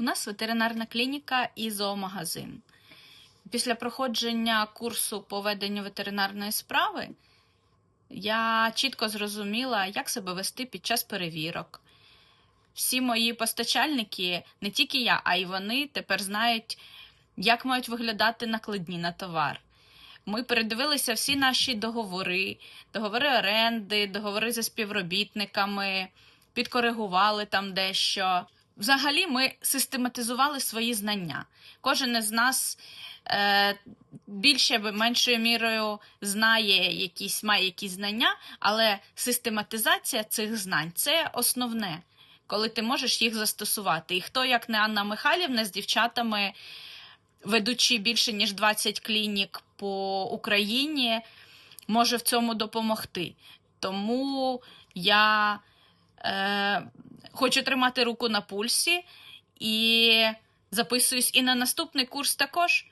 У нас ветеринарна клініка і зоомагазин. Після проходження курсу по веденню ветеринарної справи я чітко зрозуміла, як себе вести під час перевірок. Всі мої постачальники, не тільки я, а й вони тепер знають, як мають виглядати накладні на товар. Ми передивилися всі наші договори, договори оренди, договори зі співробітниками, підкоригували там дещо. Взагалі, ми систематизували свої знання. Кожен із нас е, більше меншою мірою знає якісь, має якісь знання, але систематизація цих знань це основне, коли ти можеш їх застосувати. І хто, як не Анна Михайлівна з дівчатами, ведучи більше ніж 20 клінік по Україні, може в цьому допомогти. Тому я е, хочу тримати руку на пульсі і записуюсь і на наступний курс також.